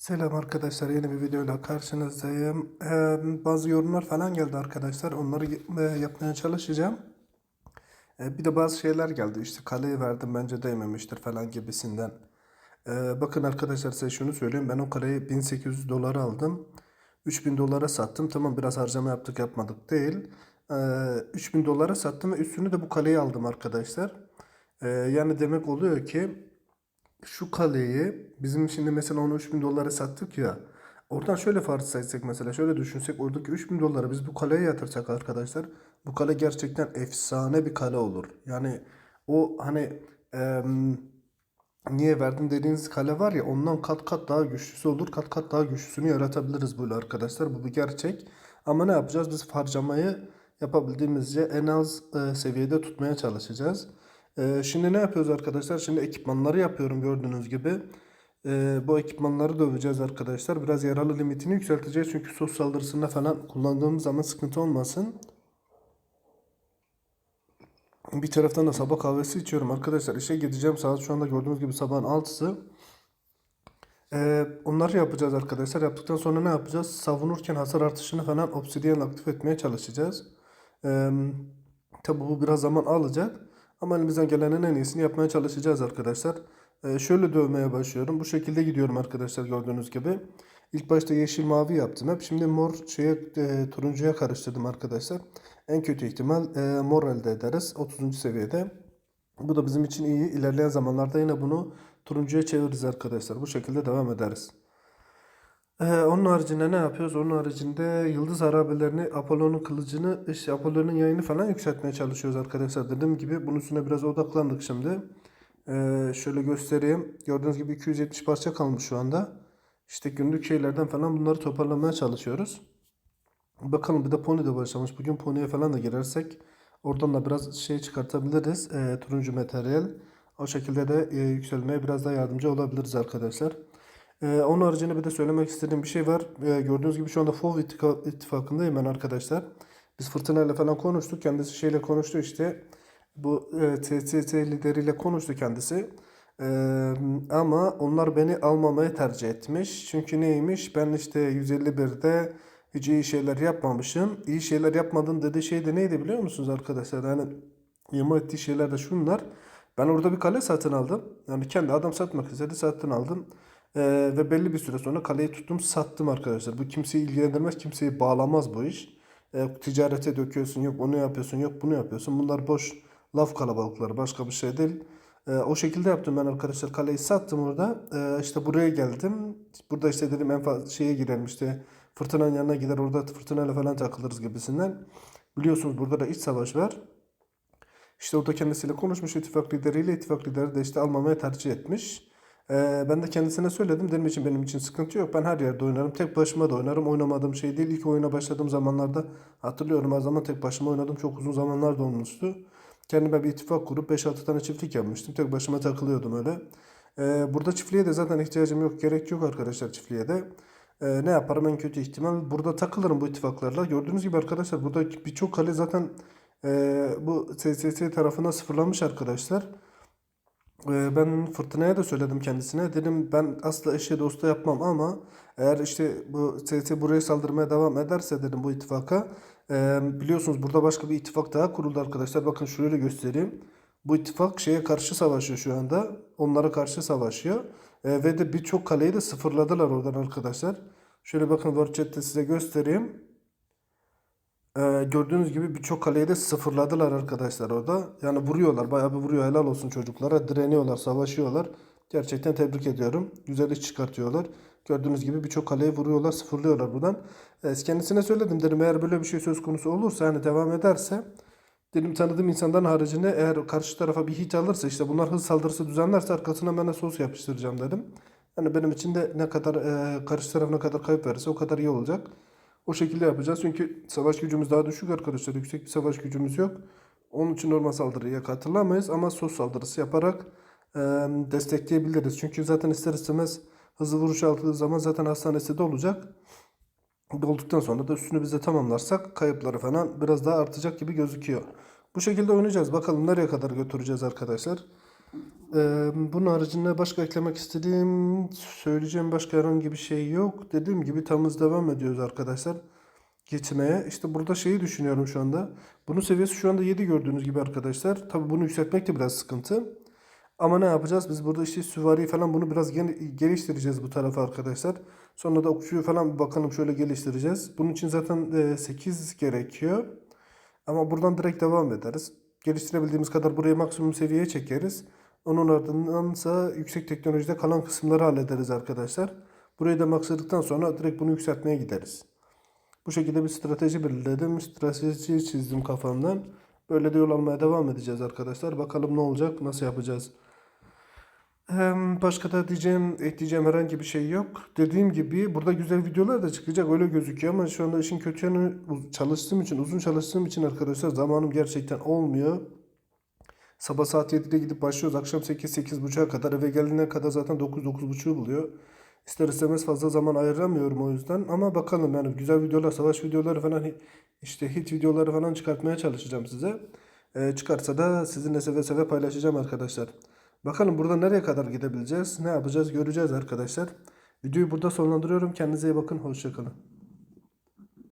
Selam arkadaşlar yeni bir videoyla karşınızdayım. Ee, bazı yorumlar falan geldi arkadaşlar. Onları e, yapmaya çalışacağım. Ee, bir de bazı şeyler geldi. İşte kaleyi verdim bence değmemiştir falan gibisinden. Ee, bakın arkadaşlar size şunu söyleyeyim. Ben o kaleyi 1800 dolara aldım. 3000 dolara sattım. Tamam biraz harcama yaptık yapmadık değil. Ee, 3000 dolara sattım ve üstünü de bu kaleyi aldım arkadaşlar. Ee, yani demek oluyor ki şu kaleyi bizim şimdi mesela onu 3000 dolara sattık ya. Oradan şöyle farz etsek mesela şöyle düşünsek oradaki 3000 dolara biz bu kaleye yatırsak arkadaşlar bu kale gerçekten efsane bir kale olur. Yani o hani em, niye verdim dediğiniz kale var ya ondan kat kat daha güçlüsü olur. Kat kat daha güçlüsünü yaratabiliriz böyle arkadaşlar. Bu bir gerçek. Ama ne yapacağız? Biz harcamayı yapabildiğimizce en az e, seviyede tutmaya çalışacağız. E, şimdi ne yapıyoruz arkadaşlar? Şimdi ekipmanları yapıyorum gördüğünüz gibi. E, bu ekipmanları döveceğiz arkadaşlar. Biraz yaralı limitini yükselteceğiz. Çünkü sos saldırısında falan kullandığımız zaman sıkıntı olmasın. Bir taraftan da sabah kahvesi içiyorum arkadaşlar. İşe gideceğim. Saat şu anda gördüğünüz gibi sabahın 6'sı. Ee, onları yapacağız arkadaşlar. Yaptıktan sonra ne yapacağız? Savunurken hasar artışını falan obsidiyen aktif etmeye çalışacağız. Ee, tabi bu biraz zaman alacak. Ama elimizden gelenin en iyisini yapmaya çalışacağız arkadaşlar. Ee, şöyle dövmeye başlıyorum. Bu şekilde gidiyorum arkadaşlar gördüğünüz gibi. İlk başta yeşil mavi yaptım hep. Şimdi mor şeye e, turuncuya karıştırdım arkadaşlar. En kötü ihtimal e, mor elde ederiz 30. seviyede. Bu da bizim için iyi. İlerleyen zamanlarda yine bunu turuncuya çeviririz arkadaşlar. Bu şekilde devam ederiz. Ee, onun haricinde ne yapıyoruz? Onun haricinde yıldız harabelerini, Apollon'un kılıcını, işte Apollon'un yayını falan yükseltmeye çalışıyoruz arkadaşlar. Dediğim gibi bunun üstüne biraz odaklandık şimdi. Ee, şöyle göstereyim. Gördüğünüz gibi 270 parça kalmış şu anda. İşte günlük şeylerden falan bunları toparlamaya çalışıyoruz. Bakalım bir de Pony de başlamış. Bugün Pony'e falan da girersek oradan da biraz şey çıkartabiliriz. Ee, turuncu materyal. O şekilde de e, yükselmeye biraz daha yardımcı olabiliriz arkadaşlar. Ee, onun haricinde bir de söylemek istediğim bir şey var. Ee, gördüğünüz gibi şu anda FOV ittifakındayım ben arkadaşlar. Biz Fırtına ile falan konuştuk. Kendisi şeyle konuştu işte. Bu e, TTT lideriyle konuştu kendisi. Ee, ama onlar beni almamayı tercih etmiş. Çünkü neymiş? Ben işte 151'de hiç iyi şeyler yapmamışım. İyi şeyler yapmadın dediği şey de neydi biliyor musunuz arkadaşlar? Yani ima ettiği şeyler de şunlar. Ben orada bir kale satın aldım. Yani kendi adam satmak istedi satın aldım. Ee, ve belli bir süre sonra kaleyi tuttum sattım arkadaşlar. Bu kimseyi ilgilendirmez, kimseyi bağlamaz bu iş. Ee, ticarete döküyorsun, yok onu yapıyorsun, yok bunu yapıyorsun. Bunlar boş laf kalabalıkları, başka bir şey değil. Ee, o şekilde yaptım ben arkadaşlar. Kaleyi sattım orada. Ee, işte buraya geldim. Burada işte dedim en fazla şeye girelim işte fırtınanın yanına gider orada fırtınayla falan takılırız gibisinden. Biliyorsunuz burada da iç savaş var. İşte orada kendisiyle konuşmuş ittifak lideriyle ittifak lideri de işte almamaya tercih etmiş. Ee, ben de kendisine söyledim. Benim için benim için sıkıntı yok. Ben her yerde oynarım. Tek başıma da oynarım. Oynamadığım şey değil. İlk oyuna başladığım zamanlarda hatırlıyorum. Her zaman tek başıma oynadım. Çok uzun zamanlar da olmuştu. Kendime bir ittifak kurup 5-6 tane çiftlik yapmıştım. Tek başıma takılıyordum öyle. Ee, burada çiftliğe de zaten ihtiyacım yok. Gerek yok arkadaşlar çiftliğe de. Ee, ne yaparım en kötü ihtimal burada takılırım bu ittifaklarla. Gördüğünüz gibi arkadaşlar burada birçok kale zaten e, bu SSC tarafına sıfırlanmış arkadaşlar. Ee, Ben Fırtına'ya da söyledim kendisine. Dedim ben asla eşe dosta yapmam ama eğer işte bu TT buraya saldırmaya devam ederse dedim bu ittifaka. e, biliyorsunuz burada başka bir ittifak daha kuruldu arkadaşlar. Bakın şöyle göstereyim. Bu ittifak şeye karşı savaşıyor şu anda. Onlara karşı savaşıyor. E, ve de birçok kaleyi de sıfırladılar oradan arkadaşlar. Şöyle bakın Chat'te size göstereyim. Ee, gördüğünüz gibi birçok kaleyi de sıfırladılar arkadaşlar orada. Yani vuruyorlar. Bayağı bir vuruyor. Helal olsun çocuklara. Direniyorlar, savaşıyorlar. Gerçekten tebrik ediyorum. Güzel iş çıkartıyorlar. Gördüğünüz gibi birçok kaleyi vuruyorlar, sıfırlıyorlar buradan. Ee, kendisine söyledim dedim eğer böyle bir şey söz konusu olursa yani devam ederse dedim tanıdığım insanların haricinde eğer karşı tarafa bir hit alırsa işte bunlar hız saldırısı düzenlerse arkasına ben de sos yapıştıracağım dedim. Yani benim için de ne kadar e, karşı taraf ne kadar kayıp verirse o kadar iyi olacak. O şekilde yapacağız. Çünkü savaş gücümüz daha düşük arkadaşlar. Yüksek bir savaş gücümüz yok. Onun için normal saldırıya katılamayız ama sos saldırısı yaparak e, destekleyebiliriz. Çünkü zaten ister istemez hızlı vuruş aldığı zaman zaten hastanesi de olacak. Dolduktan sonra da üstünü biz de tamamlarsak kayıpları falan biraz daha artacak gibi gözüküyor. Bu şekilde oynayacağız. Bakalım nereye kadar götüreceğiz arkadaşlar. Bunun haricinde başka eklemek istediğim, söyleyeceğim başka herhangi bir şey yok. Dediğim gibi tam hız devam ediyoruz arkadaşlar. Geçmeye. İşte burada şeyi düşünüyorum şu anda. Bunun seviyesi şu anda 7 gördüğünüz gibi arkadaşlar. Tabi bunu yükseltmek de biraz sıkıntı. Ama ne yapacağız? Biz burada işte süvari falan bunu biraz geliştireceğiz bu tarafa arkadaşlar. Sonra da okçuyu falan bakalım şöyle geliştireceğiz. Bunun için zaten e, 8 gerekiyor. Ama buradan direkt devam ederiz. Geliştirebildiğimiz kadar burayı maksimum seviyeye çekeriz. Onun ardındansa yüksek teknolojide kalan kısımları hallederiz arkadaşlar. Burayı da maksadıktan sonra direkt bunu yükseltmeye gideriz. Bu şekilde bir strateji belirledim. Strateji çizdim kafamdan. Böyle de yol almaya devam edeceğiz arkadaşlar. Bakalım ne olacak, nasıl yapacağız. Başka da diyeceğim, ekleyeceğim herhangi bir şey yok. Dediğim gibi burada güzel videolar da çıkacak öyle gözüküyor ama şu anda işin kötü yanı çalıştığım için, uzun çalıştığım için arkadaşlar zamanım gerçekten olmuyor. Sabah saat 7'de gidip başlıyoruz. Akşam 8-8.30'a kadar eve geldiğine kadar zaten 9-9.30'u buluyor. İster istemez fazla zaman ayıramıyorum o yüzden. Ama bakalım yani güzel videolar, savaş videoları falan işte hit videoları falan çıkartmaya çalışacağım size. Ee, çıkarsa da sizinle seve seve paylaşacağım arkadaşlar. Bakalım burada nereye kadar gidebileceğiz? Ne yapacağız göreceğiz arkadaşlar. Videoyu burada sonlandırıyorum. Kendinize iyi bakın. Hoşçakalın.